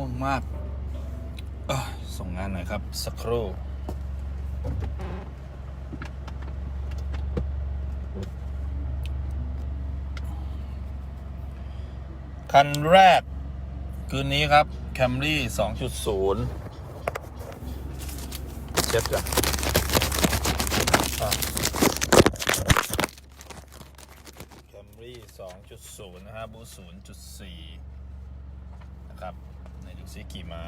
ง่วงมาก ส่งงานหน่อยครับ สักครู่คันแรก คืนนี้ครับ Camry 2.0 เช็ดก่อนอะ Camry 2.0 นะฮะบู0.4 นะครับ ในดูซิกี่ม้า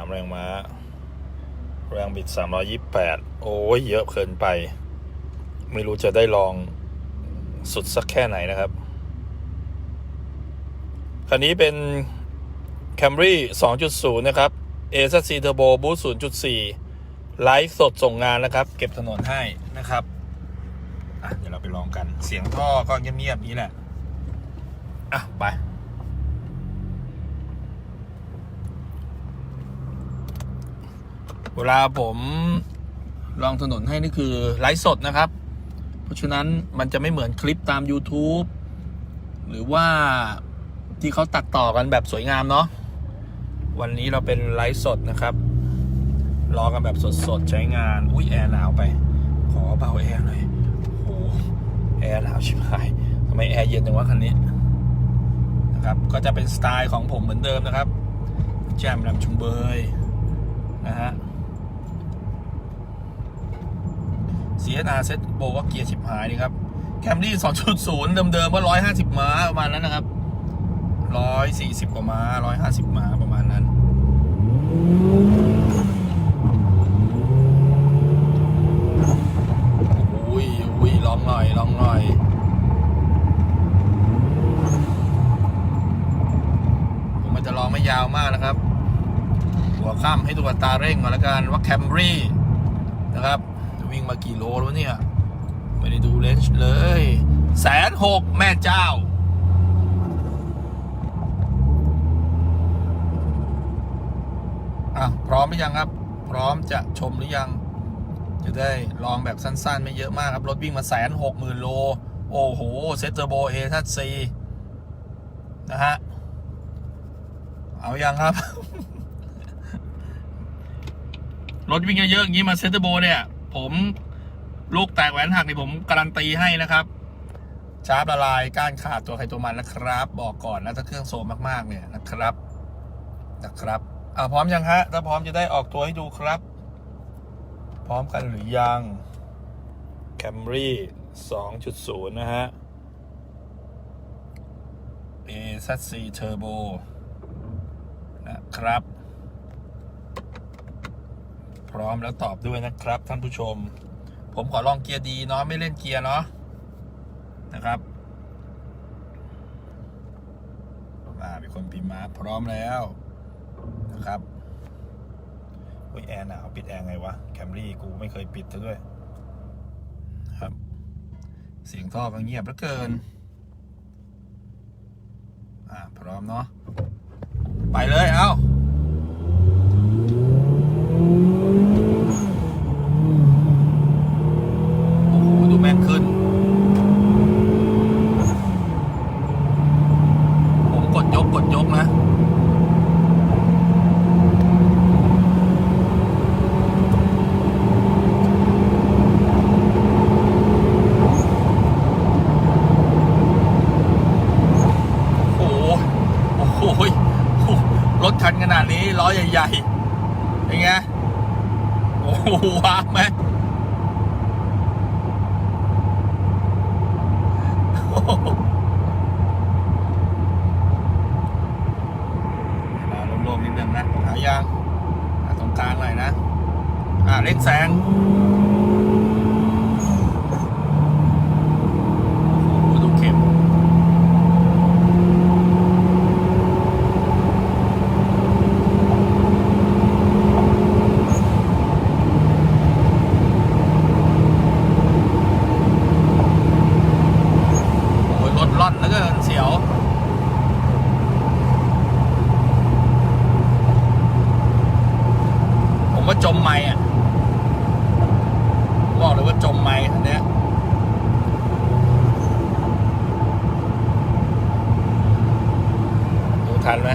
213แรงม้า แรงบิด328โอ้ยเยอะเกินไป ไม่รู้จะได้ลองสุดสักแค่ไหนนะครับ คันนี้เป็น Camry 2.0 นะครับ a z c Turbo Boost 0.4 ไลฟ์สดส่งงานนะครับ เก็บถนนให้นะครับ อะ เดี๋ยวเรา ไปลองกัน เสียงท่อก็เงียบๆนี้แหละ อะ ไปเวลาผมลองถนนให้นี่คือไลฟ์สดนะครับ เพราะฉะนั้นมันจะไม่เหมือนคลิปตาม YouTube หรือว่าที่เขาตัดต่อกันแบบสวยงามเนาะวันนี้เราเป็นไลฟ์สดนะครับ รอกันแบบสดๆ ใช้งาน อุ้ยแอร์หนาวไป ขอเบาแอร์หน่อย แอร์หนาวชิบหายทำไมแอร์เย็นจังวะคันนี้นะครับก็จะเป็นสไตล์ของผมเหมือนเดิมนะครับ แจมลำชุมเบยนะฮะ CSR เซ็ตโบก็เกียร์ชิบหายนี่ครับแคมรี่ 2.0 เดิมๆก็150 ม้าประมาณนั้นนะครับ 140 กว่าม้า 150 ม้าประมาณนั้น อุ้ย อุ้ยลองหน่อยลองหน่อยผมมันจะลองไม่ยาวมากนะครับ หัวข้ามให้ตัวตาเร่งมาแล้วกันว่าแคมรี่นะครับวิ่งมากี่โลแล้วเนี่ย ไม่ได้ดูเลนส์เลยแสนหกแม่เจ้าอะพร้อมหรือยังครับ พร้อมจะชมหรือยัง จะได้ลองแบบสั้นๆ ไม่เยอะมากครับ รถวิ่งมาแสนหกหมื่นโล โอ้โห เซตเทอร์โบเอทัสซีนะฮะ เอายังครับ รถวิ่งเยอะๆอย่างนี้มาเซตเทอร์โบเนี่ย ผมลูกแตกแหวนหักนี่ผมการันตีให้นะครับชาร์ปละลายก้านขาดตัวใครตัวมันนะครับ บอกก่อนนะถ้าเครื่องโซมมากๆเนี่ยนะครับนะครับอ่าพร้อมยังฮะถ้าพร้อมจะได้ออกตัวให้ดูครับ ร้อมกันหรือยัง Camry 2.0 นะฮะ AZC Turbo นะครับ พร้อมแล้วตอบด้วยนะครับท่านผู้ชม ผมขอลองเกียร์ดีเนาะไม่เล่นเกียร์เนาะนะครับอ่ามีคนพิมพ์มาพร้อมแล้วนะครับ โอ้ยแอร์หนาวปิดแอร์ไงวะแคมรี่กูไม่เคยปิดซะด้วย ครับ เสียงท่อก็เงียบเหลือเกิน อ่า พร้อมเนาะ ไปเลยเอาโอ้โห ดูแม่นขึ้น ผมกดยกกดยกนะ โอ้โห โอ้โห รถคันขนาดนี้ล้อใหญ่ๆเป็นไงโอ้โหว้าวไหมลมๆนิดนึงนะหายางอาตรงกลางหน่อยนะ อ่าเร่งแซง นเผมว่าจมไม่อะบอกเลยว่าจมไม่ทันเนี้ยดูทันไหม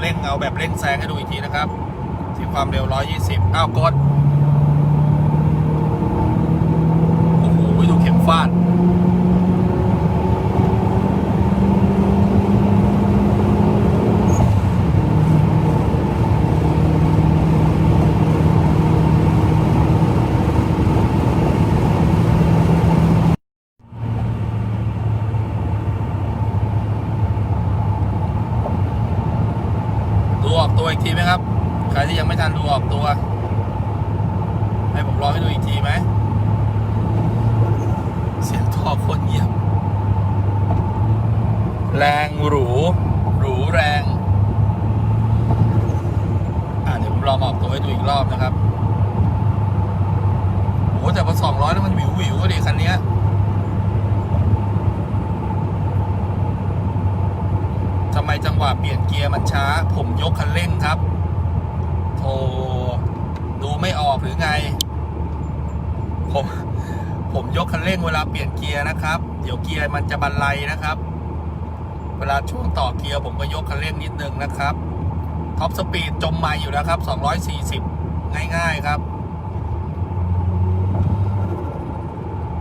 เร่งเอาแบบเร่งแซงให้ดูอีกทีนะครับ ที่ความเร็ว 120อ้าวกดโอ้โหดูเข็มฟาดออกตัวอีกทีไหมครับ ใครที่ยังไม่ทันดูออกตัว ให้ผมลองให้ดูอีกทีไหม เสียงท่ อคตรเงียบ แรงหรู หรูแรง อ่าเดี๋ยวผมลองออกตัวให้ดูอีกรอบนะครับโอ้แต่พอสองร้อยแล้วมันวิววิวๆดิคันนี้ทำไมจังหวะเปลี่ยนเกียร์มันช้า ผมยกคันเร่งครับโธ่ดูไม่ออกหรือไง ผม ผมยกคันเร่งเวลาเปลี่ยนเกียร์นะครับ เดี๋ยวเกียร์มันจะบันไลนะครับ เวลาช่วงต่อเกียร์ผมก็ยกคันเร่งนิดนึงนะครับท็อปสปีดจมไม่อยู่แล้วครับ 240 ง่ายๆครับ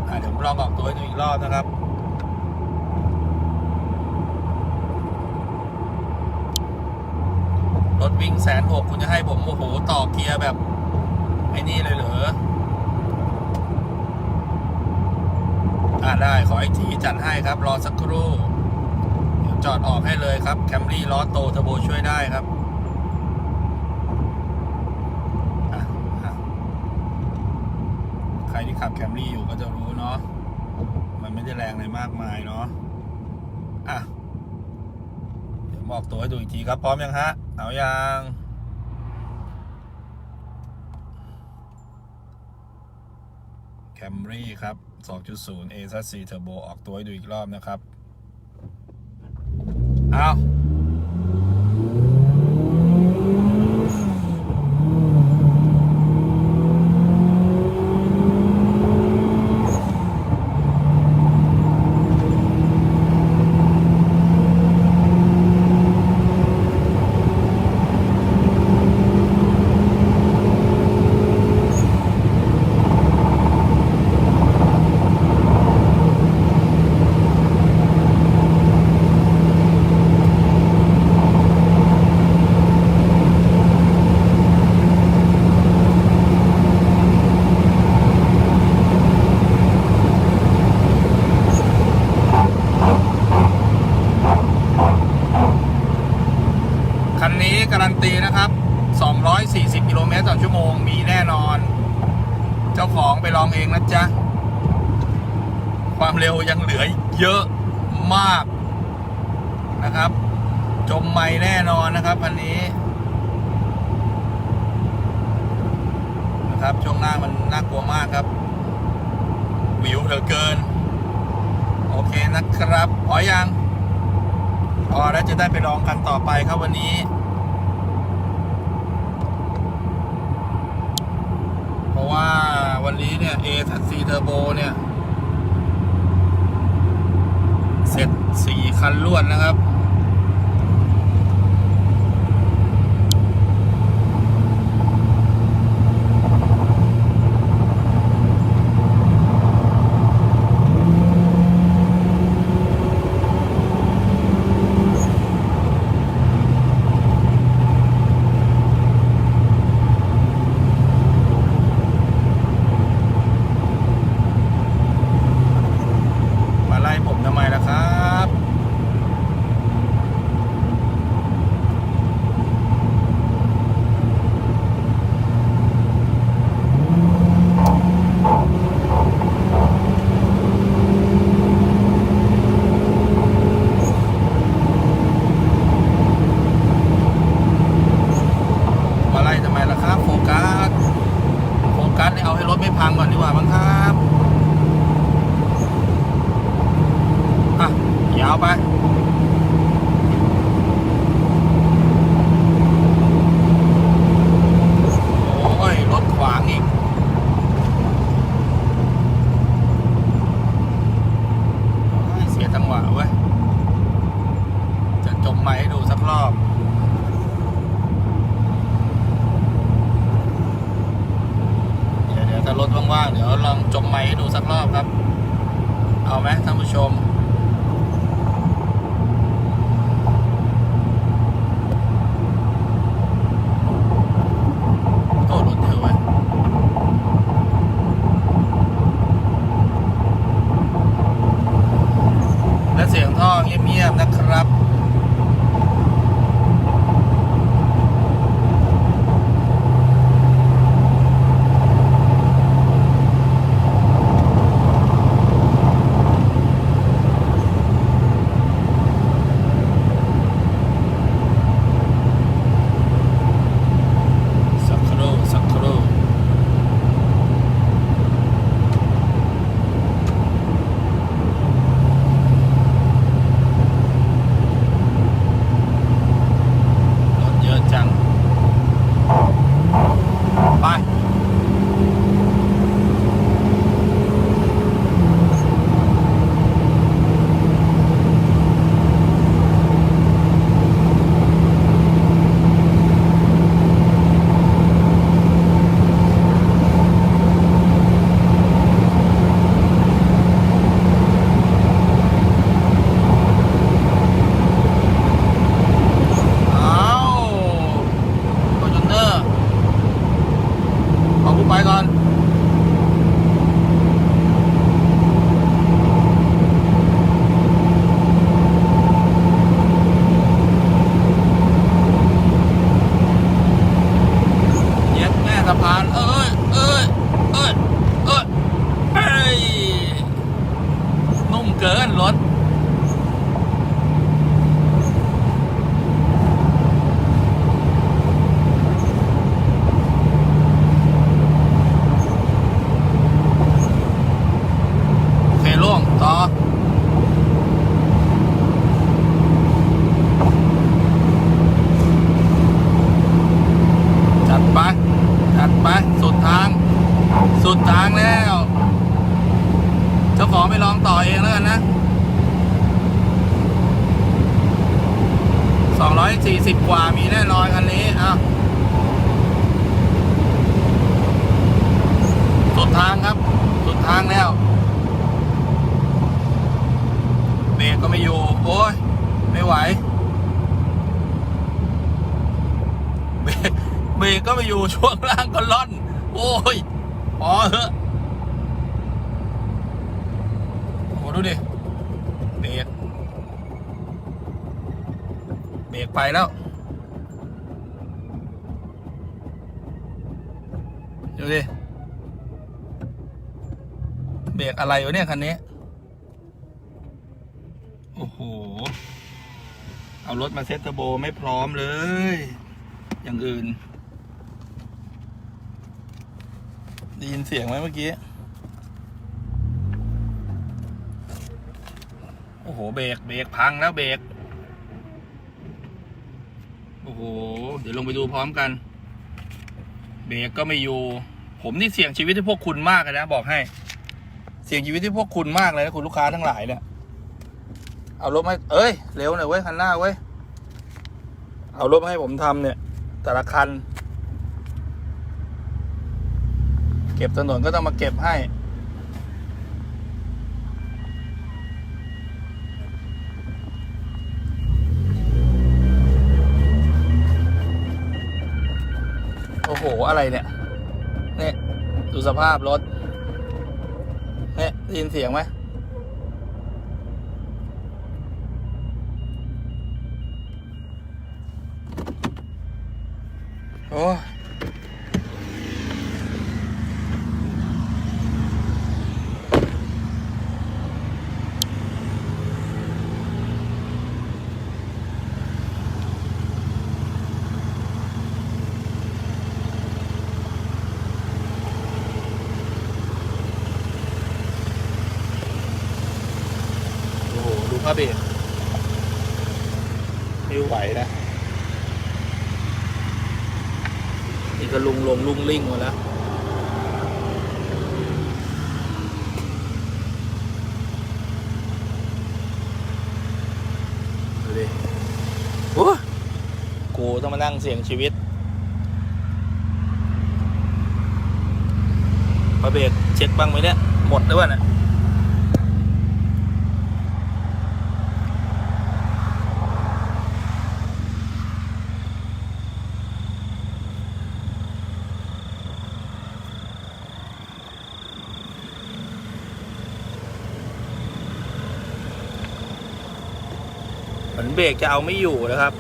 อ่เดี๋ยวผมลองออกตัวดูอีกรอบนะครับ รถวิ่งแสนหกคุณจะให้ผมโอ้โหต่อเกียร์แบบ ไอ้นี่เลยเหรอ อ่าได้ขออีกทีจัดให้ครับ รอสักครู่ จอดออกให้เลยครับแคมรี่ล้อโตเทอร์โบช่วยได้ครับใครที่ขับแคมรี่อยู่ก็จะรู้เนาะมันไม่ได้แรงอะไรมากมายเนาะอะเดี๋ยวบอกตัวให้ดูอีกทีครับ พร้อมยังฮะ เอายัง แคมรี่ครับ 2.0 A ซัสซีเทอร์โบออกตัวให้ดูอีกรอบนะครับ เอาคันนี้การันตีนะครับ 240 กิโลเมตรต่อชั่วโมงมีแน่นอน เจ้าของไปลองเองนะจ๊ะ ความเร็วยังเหลือเยอะมากนะครับ จมไม่แน่นอนนะ ครับคันนี้นะครับช่วงหน้ามันน่ากลัวมากครับวิวเหลือเกิน โอเคนะครับพอยังพอแล้วจะได้ไปลองกันต่อไปครับวันนี้ เพราะว่าวันนี้เนี่ย A ทัดซีเทอร์โบเนี่ย เสร็จสี่คันรวดนะครับ ช่วงล่างก็ล่อน โอ้ยพอเถอะโอ้โหดูดิเบรกเบรกไปแล้วดูดิเบรกอะไรวะเนี่ยคันนี้ โอ้โห เอารถมาเซ็ตเทอร์โบไม่พร้อมเลย อย่างอื่น ได้ยินเสียงไหมเมื่อกี้ โอ้โห เบรก เบรกพังแล้วเบรก โอ้โห เดี๋ยวลงไปดูพร้อมกัน เบรกก็ไม่อยู่ ผมนี่เสี่ยงชีวิตที่พวกคุณมากเลยนะ บอกให้ เสี่ยงชีวิตที่พวกคุณมากเลยนะคุณลูกค้าทั้งหลายเนี่ย เอารถมาเอ้ย เร็วหน่อยเว้ยคันหน้าเว้ย เอารถมาให้ผมทำเนี่ย แต่ละคัน เก็บถนนก็ต้องมาเก็บให้ โอ้โห อะไรเนี่ย เนี่ย ดูสภาพรถ เนี่ยได้ยินเสียงไหมโอ้ ยไม่ไหวนะนี่ก็ลุงลงลุงลิ่งหมาแล้วดูดิโอ้กูต้องมานั่งเสี่ยงชีวิตมาเบรกเช็คบ้างไหมเนี่ย หมดแล้ววะเนี่ย อนเบรกจะเอาไม่อยู่นะครับ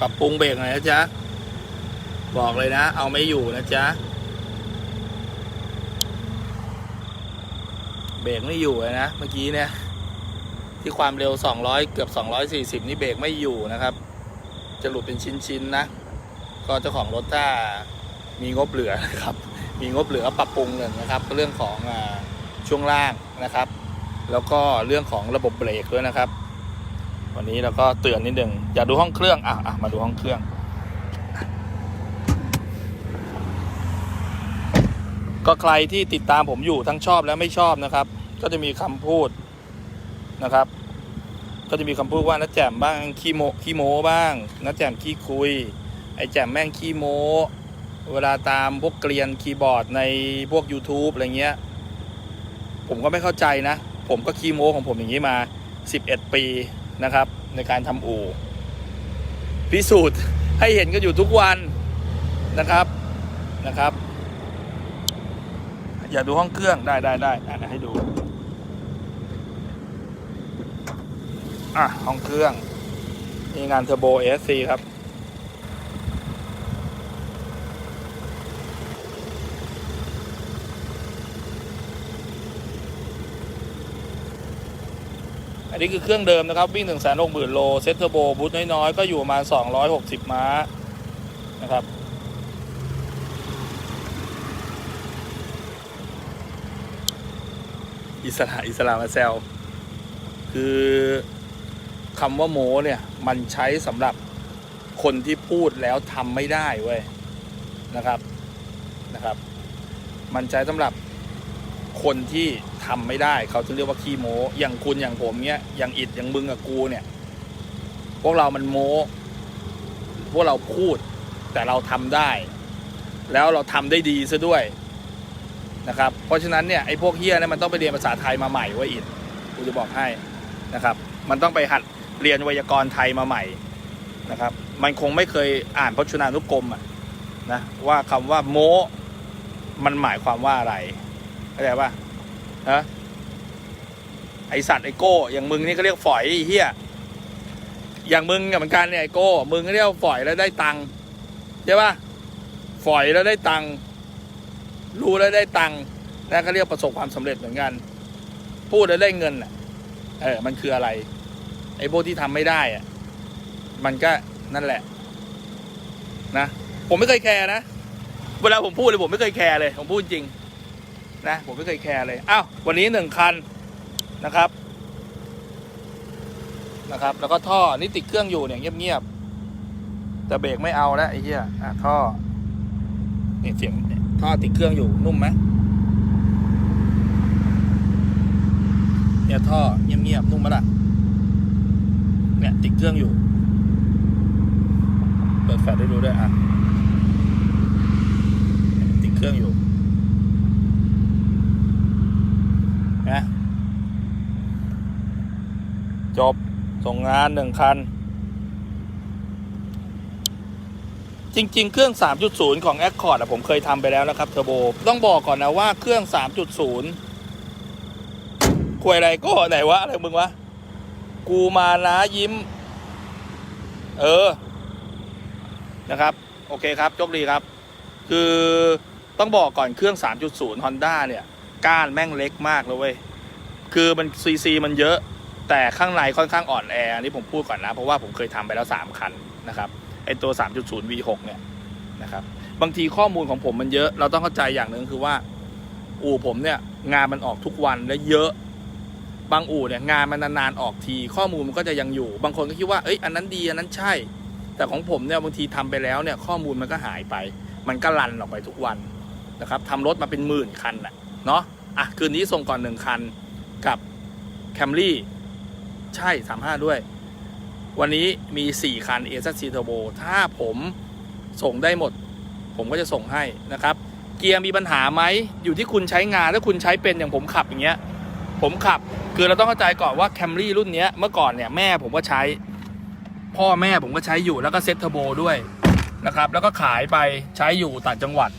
ปรับปรุงเบรกหน่อยนะจ๊ะ บอกเลยนะ เอาไม่อยู่นะจ๊ะ เบรกไม่อยู่เลยนะ เมื่อกี้เนี่ย ที่ความเร็ว 200 เกือบ 240 นี่เบรกไม่อยู่นะครับ จะหลุดเป็นชิ้นๆนะก็เจ้าของรถถ้ามีงบเหลือนะครับ มีงบเหลือปรับปรุงหนึ่งนะครับ เรื่องของอช่วงล่างนะครับ แล้วก็เรื่องของระบบเบรกด้วยนะครับ วันนี้เราก็เตือนนิดหนึ่งอย่าดูห้องเครื่องอะอะมาดูห้องเครื่องก็ใครที่ติดตามผมอยู่ทั้งชอบและไม่ชอบนะครับ ก็จะมีคำพูดนะครับ ก็จะมีคำพูดว่านัดแจมบ้างขี้โมขี้โมบ้างนัดแจมขี้คุย ไอ้แจมแม่งขี้โม เวลาตามพวกเกลียนคีย์บอร์ดในพวก YouTube อะไรเงี้ย ผมก็ไม่เข้าใจนะ ผมก็คีย์โมของผมอย่างนี้มา 11 ปีนะครับ ในการทำอู่ พิสูจน์ให้เห็นกันอยู่ทุกวันนะครับนะครับ อย่าดูห้องเครื่องได้ได้ได้ให้ดู อะ ห้องเครื่องนี่งานเทอร์โบ SC ครับ อันนี้คือเครื่องเดิมนะครับ วิ่งถึงแสนหกหมื่นโลเซ็ตเทอร์โบบูทน้อยๆ ก็อยู่ประมาณ 260 ม้านะครับ อิสระอิสระมาแซวคือคำว่าโมเนี่ย มันใช้สำหรับคนที่พูดแล้วทำไม่ได้เว้ยนะครับนะครับ มันใช้สำหรับคนที่ ทำไม่ได้ เขาจะเรียกว่าขี้โมอย่างคุณอย่างผมเนี้ยอย่างอิดอย่างมึงกับกูเนี่ย พวกเรามันโมพวกเราพูด แต่เราทำได้ แล้วเราทำได้ดีซะด้วยนะครับ เพราะฉะนั้นเนี่ยไอ้พวกเฮียเนี่ยมันต้องไปเรียนภาษาไทยมาใหม่ไว้อิดกูจะบอกให้นะครับ มันต้องไปหัดเรียนไวยากรณ์ไทยมาใหม่นะครับ มันคงไม่เคยอ่านพจนานุกรมอะนะว่าคำว่าโมมันหมายความว่าอะไรเข้าใจป่ะ ฮะไอสัตว์ไอโก้ อย่างมึงนี่ก็เรียกฝอยเฮียอย่างมึงกับเหมือนกันเนี่ยไอโก้ มึงก็เรียกฝอยแล้วได้ตังค์ใช่ปะฝอยแล้วได้ตังค์รู้แล้วได้ตังค์นะก็เรียกประสบความสำเร็จเหมือนกัน พูดแล้วได้เงินอะ เออ มันคืออะไร ไอ้พวกที่ทำไม่ได้อะ มันก็นั่นแหละ นะ ผมไม่เคยแคร์นะ เวลาผมพูดเลยผมไม่เคยแคร์เลย ผมพูดจริง นะผมไม่เคยแคร์เลยอ้าววันนี้หนึ่งคันนะครับนะครับ แล้วก็ท่อนี่ติดเครื่องอยู่เนี่ยเงียบๆแต่เบรกไม่เอาแล้วไอ้เหี้ยอะท่อนี่เสียงท่อติดเครื่องอยู่นุ่มไหมเนี่ยท่อเงียบๆนุ่มไหมล่ะเนี่ยติดเครื่องอยู่เปิดแฟลชให้ดูด้วยอะติดเครื่องอยู่นะ จบส่งงานหนึ่งคัน จริง ๆ เครื่อง 3.0 ของ Accord อะผมเคยทำไปแล้วนะครับเทอร์โบ ต้องบอกก่อนนะว่าเครื่อง 3.0คุยอะไรก็ไหนวะ อะไรมึงวะ กูมานะยิ้ม เออ นะครับ โอเคครับจบดีครับ คือต้องบอกก่อนเครื่อง 3.0 Honda เนี่ย ก้านแม่งเล็กมากเลยเว้ย คือมันซีซีมันเยอะ แต่ข้างในค่อนข้างอ่อนแออันนี้ผมพูดก่อนนะ เพราะว่าผมเคยทำไปแล้ว 3 คันนะครับไอตัว 3.0 V6 เนี่ยนะครับบางทีข้อมูลของผมมันเยอะ เราต้องเข้าใจอย่างหนึ่งคือว่า อู่ผมเนี่ยงานมันออกทุกวันและเยอะบางอู่เนี่ยงานมันนานๆออกที ข้อมูลมันก็จะยังอยู่ บางคนก็คิดว่าเอ้ยอันนั้นดีอันนั้นใช่ แต่ของผมเนี่ยบางทีทำไปแล้วเนี่ยข้อมูลมันก็หายไป มันก็รันออกไปทุกวันนะครับทำรถมาเป็นหมื่นคันน่ะเนาะอะคืนนี้ส่งก่อนหนึ่งคันกับแคมรี่ ใช่สามห้าด้วย วันนี้มี 4 คัน a อ c Turbo ถ้าผมส่งได้หมด ผมก็จะส่งให้นะครับ เกียร์มีปัญหาไหมอยู่ที่คุณใช้งานถ้าคุณใช้เป็นอย่างผมขับอย่างเงี้ย ผมขับคือเราต้องเข้าใจก่อนว่า Camry รุ่นเนี้ยเมื่อก่อนเนี่ยแม่ผมก็ใช้ พ่อแม่ผมก็ใช้อยู่แล้วก็เซ็ตเทอร์โบด้วยนะครับ แล้วก็ขายไปใช้อยู่ต่างจังหวัด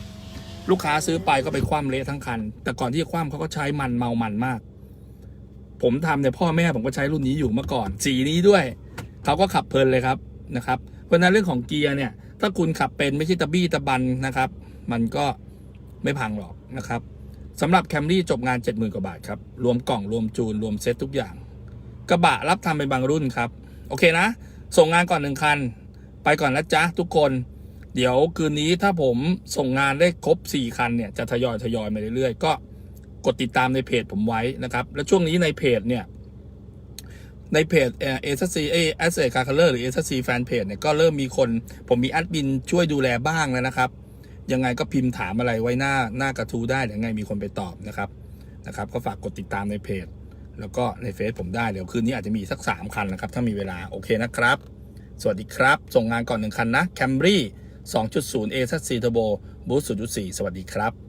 ลูกค้าซื้อไปก็ไปคว่ำเละทั้งคัน แต่ก่อนที่จะคว่ำเขาก็ใช้มันเมามันมาก ผมทำเนี่ยพ่อแม่ผมก็ใช้รุ่นนี้อยู่เมื่อก่อน สีนี้ด้วย เขาก็ขับเพลินเลยครับนะครับเพราะนั้นเรื่องของเกียร์เนี่ย ถ้าคุณขับเป็นไม่ใช่ตะบี้ตะบันนะครับ มันก็ไม่พังหรอกนะครับสำหรับแคมรี่จบงาน 70,000กว่าบาทครับ รวมกล่องรวมจูน รวมเซ็ตทุกอย่าง กระบะรับทำเป็นบางรุ่นครับ โอเคนะ ส่งงานก่อนหนึ่งคัน ไปก่อนนะจ๊ะทุกคน เดี๋ยวคืนนี้ถ้าผมส่งงานได้ครบ 4 คันเนี่ย จะทยอยทยอยมาเรื่อยๆ ก็ กดติดตามในเพจผมไว้นะครับ แล้วช่วงนี้ในเพจเนี่ย ในเพจเอเอสซีเอเอสเอคาร์เลอร์หรือเอสซีแฟนเพจเนี่ยก็เริ่มมีคน ผมมีแอดมินช่วยดูแลบ้างแล้วนะครับ ยังไงก็พิมพ์ถามอะไรไว้หน้าหน้ากระทู้ได้เดี๋ยวยังไงมีคนไปตอบนะครับนะครับ ก็ฝากกดติดตามในเพจ แล้วก็ในเฟซผมได้เดี๋ยวคืนนี้อาจจะมีสัก 3 คันนะครับ ถ้ามีเวลาโอเคนะครับ สวัสดีครับ ส่งงานก่อนหนึ่งคันนะ Camry 2.0 A Z C Turbo Boost 0.4 สวัสดีครับ